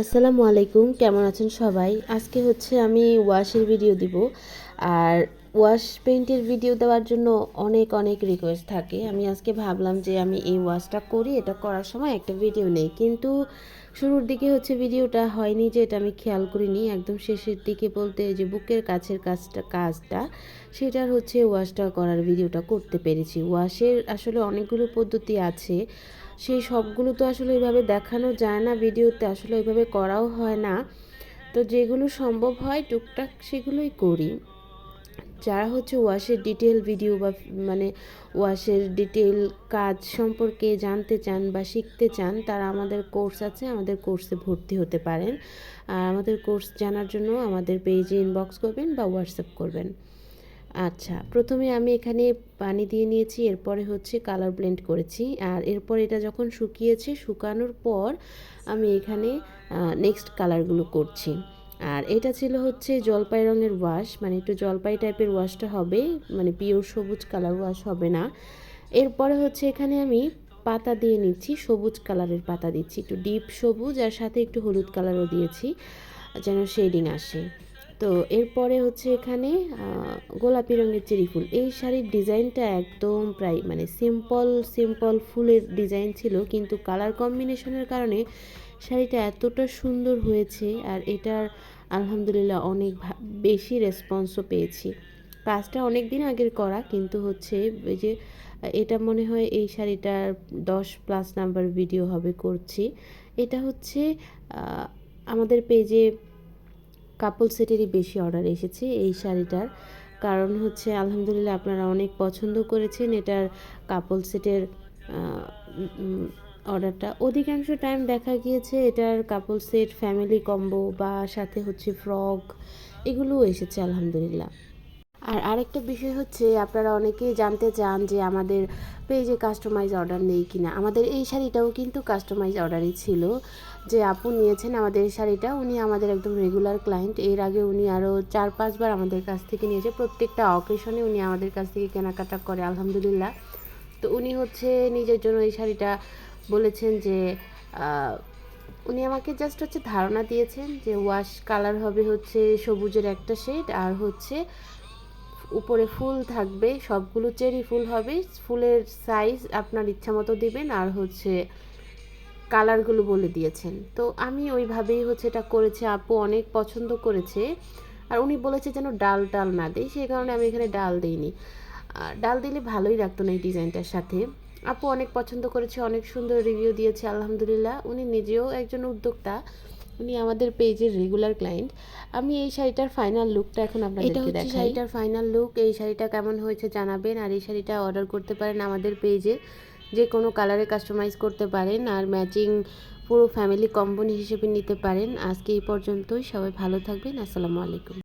আসসালামু আলাইকুম, কেমন আছেন সবাই? আজকে হচ্ছে আমি ওয়াশের ভিডিও দিব। আর ওয়াশ পেইন্টের ভিডিও দেওয়ার জন্য অনেক অনেক রিকোয়েস্ট থাকে। আমি আজকে ভাবলাম যে আমি এই ওয়াশটা করি, এটা করার সময় একটা ভিডিও নেই। কিন্তু শুরুর দিকে হচ্ছে ভিডিওটা হয়নি যে এটা আমি খেয়াল করিনি। একদম শেষের দিকে বলতে যে বুকের কাছের কাজটা কাজটা, সেটার হচ্ছে ওয়াশটা করার ভিডিওটা করতে পেরেছি। ওয়াশের আসলে অনেকগুলো পদ্ধতি আছে। সেই সবগুলো তো আসলে ওইভাবে দেখানো যায় না, ভিডিওতে আসলে ওইভাবে করাও হয় না। তো যেগুলো সম্ভব হয় টুকটাক সেগুলোই করি। যারা হচ্ছে ওয়াশের ডিটেল ভিডিও বা মানে ওয়াশের ডিটেল কাজ সম্পর্কে জানতে চান বা শিখতে চান, তারা আমাদের কোর্স আছে, আমাদের কোর্সে ভর্তি হতে পারেন। আর আমাদের কোর্স জানার জন্য আমাদের পেজে ইনবক্স করবেন বা হোয়াটসঅ্যাপ করবেন। আচ্ছা প্রথমে আমি এখানে পানি দিয়ে নিয়েছি, এরপরে হচ্ছে কালার ব্লেন্ড করেছি। আর এরপর এটা যখন শুকিয়েছে, শুকানোর পর আমি এখানে নেক্সট কালারগুলো করছি। আর এটা ছিল হচ্ছে জলপাই রঙের ওয়াশ মানে একটু জলপাই টাইপের ওয়াশটা হবে মানে পিওর সবুজ কালার ওয়াশ হবে না। এরপরে হচ্ছে এখানে আমি পাতা দিয়ে নিচ্ছি, সবুজ কালারের পাতা দিচ্ছি, একটু ডিপ সবুজ আর সাথে একটু হলুদ কালারও দিয়েছি, যেন শেডিং আসে। তো এরপরে হচ্ছে এখানে গোলাপি রঙের চেরি ফুল। এই শাড়ির ডিজাইনটা একদম প্রায় মানে সিম্পল সিম্পল ফুলের ডিজাইন ছিল, কিন্তু কালার কম্বিনেশনের কারণে শাড়িটা এতটা সুন্দর হয়েছে আর এটার আলহামদুলিল্লাহ অনেক বেশি রেসপন্সও পেয়েছি। কাজটা অনেক দিন আগের করা, কিন্তু হচ্ছে ওই যে, এটা মনে হয় এই শাড়িটার দশ প্লাস নাম্বার ভিডিও হবে করছি। এটা হচ্ছে আমাদের পেজে কাপল সেটেরই বেশি অর্ডার এসেছে এই শাড়িটার। কারণ হচ্ছে, আলহামদুলিল্লাহ আপনারা অনেক পছন্দ করেছেন এটার কাপল সেটের অর্ডারটা অধিকাংশ টাইম দেখা গিয়েছে এটার কাপল সেট ফ্যামিলি কম্বো বা সাথে হচ্ছে ফ্রক এগুলোও এসেছে, আলহামদুলিল্লাহ। আর আরেকটা বিষয় হচ্ছে, আপনারা অনেকেই জানতে চান যে আমাদের পেজে কাস্টমাইজ অর্ডার নেই কিনা। আমাদের এই শাড়িটাও কিন্তু কাস্টমাইজ অর্ডারই ছিল। যে আপু নিয়েছেন আমাদের এই শাড়িটা, উনি আমাদের একদম রেগুলার ক্লায়েন্ট এর আগে উনি আরও চার, পাঁচবার আমাদের কাছ থেকে নিয়েছে। প্রত্যেকটা অকেশনে উনি আমাদের কাছ থেকে কেনাকাটা করে, আলহামদুলিল্লাহ। তো উনি হচ্ছে নিজের জন্য এই শাড়িটা বলেছেন যে উনি আমাকে জাস্ট হচ্ছে ধারণা দিয়েছেন যে ওয়াশ কালার হবে হচ্ছে সবুজের একটা শেড আর হচ্ছে উপরে ফুল থাকবে, সবগুলো চেরি ফুল হবে, ফুলের সাইজ আপনার ইচ্ছা মতো দিবেন আর হচ্ছে কালারগুলো বলে দিয়েছেন। তো আমি ওইভাবেই হচ্ছে এটা করেছে, আপু অনেক পছন্দ করেছে। আর উনি বলেছে যেন ডাল ডাল না দেয় সেই কারণে আমি এখানে ডাল দিইনি। ডাল দিলে ভালোই লাগতো না এই ডিজাইনটার সাথে। আপু অনেক পছন্দ করেছে, অনেক সুন্দর রিভিউ দিয়েছে, আলহামদুলিল্লাহ। উনি নিজেও একজন উদ্যোক্তা। উনি আমাদের পেজের রেগুলার ক্লায়েন্ট আমি এই শাড়িটার ফাইনাল লুকটা এখন আপনাদেরকে দেখাই। শাড়িটার ফাইনাল লুক এই শাড়িটা কেমন হয়েছে জানাবেন আর এই শাড়িটা অর্ডার করতে পারেন আমাদের পেজে যে কোনো কালারে কাস্টমাইজ করতে পারেন আর ম্যাচিং পুরো ফ্যামিলি কোম্পানি হিসেবে নিতে পারেন। আজকে এই পর্যন্তই। সবাই ভালো থাকবেন। আসসালামু আলাইকুম।